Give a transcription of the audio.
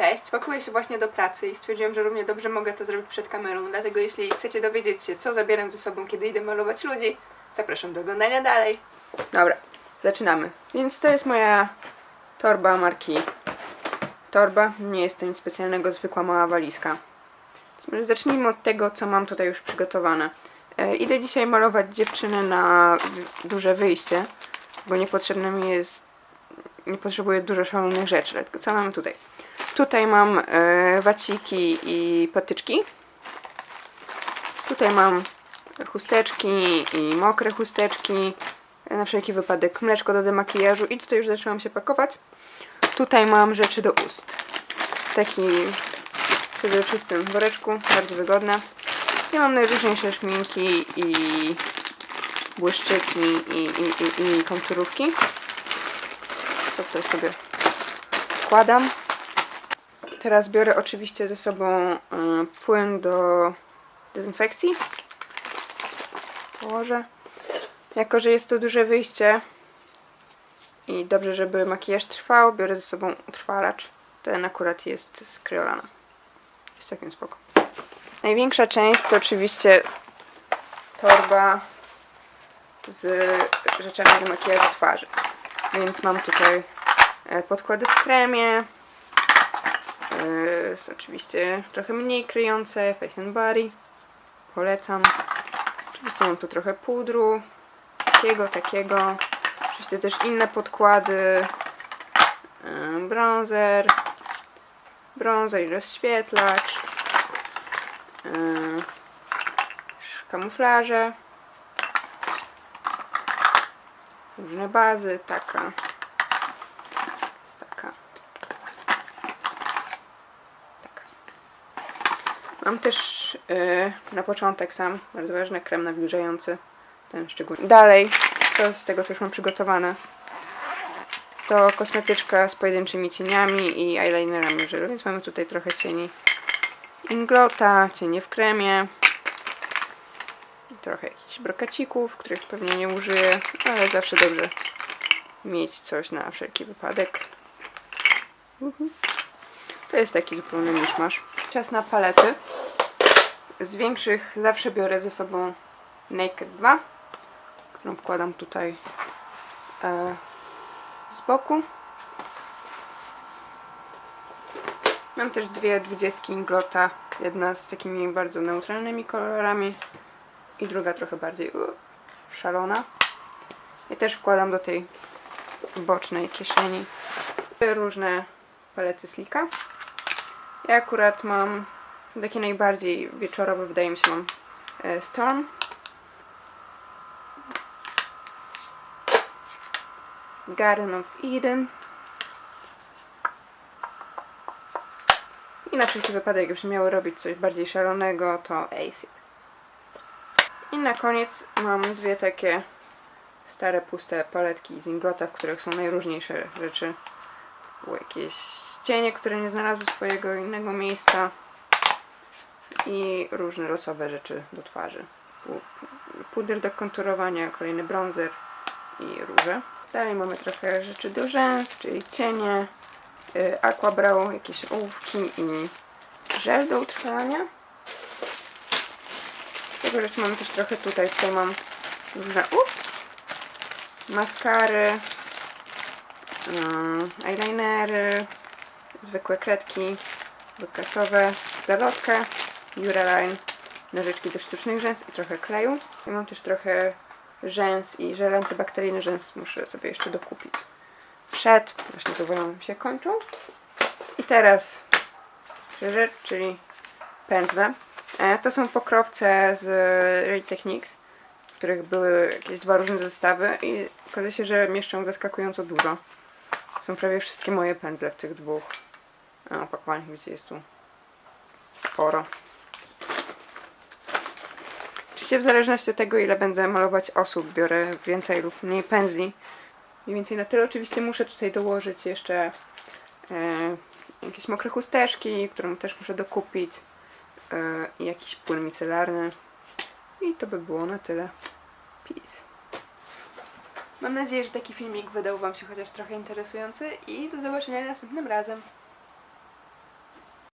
Cześć, pakuję się właśnie do pracy i stwierdziłam, że równie dobrze mogę to zrobić przed kamerą, dlatego jeśli chcecie dowiedzieć się, co zabieram ze sobą, kiedy idę malować ludzi, zapraszam do oglądania dalej. Dobra, zaczynamy. Więc to jest moja torba marki Torba. Nie jest to nic specjalnego, zwykła mała walizka. Więc zacznijmy od tego, co mam tutaj już przygotowane. E, idę dzisiaj malować dziewczynę na duże wyjście, bo niepotrzebne mi jest nie potrzebuję dużo szalonych rzeczy, co mamy tutaj? Tutaj mam e, waciki i patyczki. Tutaj mam chusteczki i mokre chusteczki. e, Na wszelki wypadek mleczko do demakijażu i tutaj już zaczęłam się pakować. Tutaj mam rzeczy do ust. Taki w przezroczystym woreczku, bardzo wygodne. Ja mam najróżniejsze szminki i błyszczyki i, i, i, i konturówki. To tutaj sobie wkładam. Teraz biorę oczywiście ze sobą y, płyn do dezynfekcji. Położę. Jako, że jest to duże wyjście i dobrze, żeby makijaż trwał, biorę ze sobą utrwalacz. Ten akurat jest z Kryolana. Jest całkiem spoko. Największa część to oczywiście torba z rzeczami do makijażu twarzy. Więc mam tutaj e, podkłady w kremie. E, Jest oczywiście trochę mniej kryjące, Face and Body. Polecam. Oczywiście mam tu trochę pudru. Takiego, takiego. Oczywiście też inne podkłady. e, Bronzer. Bronzer i rozświetlacz. e, Kamuflaże. Różne bazy, taka. Taka. Taka. Mam też yy, na początek sam, bardzo ważny, krem nawilżający. Ten szczególnie. Dalej, to z tego co już mam przygotowane. To kosmetyczka z pojedynczymi cieniami i eyelinerami więc mamy tutaj trochę cieni Inglota, cienie w kremie. Trochę jakichś brokacików, których pewnie nie użyję, ale zawsze dobrze mieć coś na wszelki wypadek. Mhm. To jest taki zupełny miszmasz. Czas na palety. Z większych zawsze biorę ze sobą Naked 2, którą wkładam tutaj e, z boku. Mam też dwie dwudziestki Inglota. Jedna z takimi bardzo neutralnymi kolorami i druga trochę bardziej u, szalona. I też wkładam do tej bocznej kieszeni różne palety slika. Ja akurat mam, są takie najbardziej wieczorowe, wydaje mi się, mam e, Storm. Garden of Eden. I na wszelki wypadek, jakbyśmy miały robić coś bardziej szalonego, to Acid. I na koniec mam dwie takie stare, puste paletki z Inglota, w których są najróżniejsze rzeczy. Jakieś cienie, które nie znalazły swojego innego miejsca. I różne losowe rzeczy do twarzy. Pu- Puder do konturowania, kolejny bronzer i róże. Dalej mamy trochę rzeczy do rzęs, czyli cienie, y, aquabrow, jakieś ołówki i żel do utrwalania. Tego rzeczy mamy też trochę tutaj. Tutaj mam różne ups, maskary, mm, eyelinery, zwykłe kredki brokatowe, zalotkę, Duraline, nożyczki do sztucznych rzęs i trochę kleju. I mam też trochę rzęs i żel antybakteryjny rzęs muszę sobie jeszcze dokupić. Przed, właśnie zauważyłam, się kończą. I teraz rzecz, czyli pędzle. E, To są pokrowce z Ray Techniques, w których były jakieś dwa różne zestawy i okazuje się, że mieszczą zaskakująco dużo. Są prawie wszystkie moje pędzle w tych dwóch e, opakowaniach, więc jest tu sporo. Oczywiście w zależności od tego, ile będę malować osób, biorę więcej lub mniej pędzli. Mniej więcej na tyle. Oczywiście muszę tutaj dołożyć jeszcze e, jakieś mokre chusteczki, którą też muszę dokupić e, i jakiś płyn micelarny. I to by było na tyle. Peace. Mam nadzieję, że taki filmik wydał Wam się chociaż trochę interesujący i do zobaczenia następnym razem.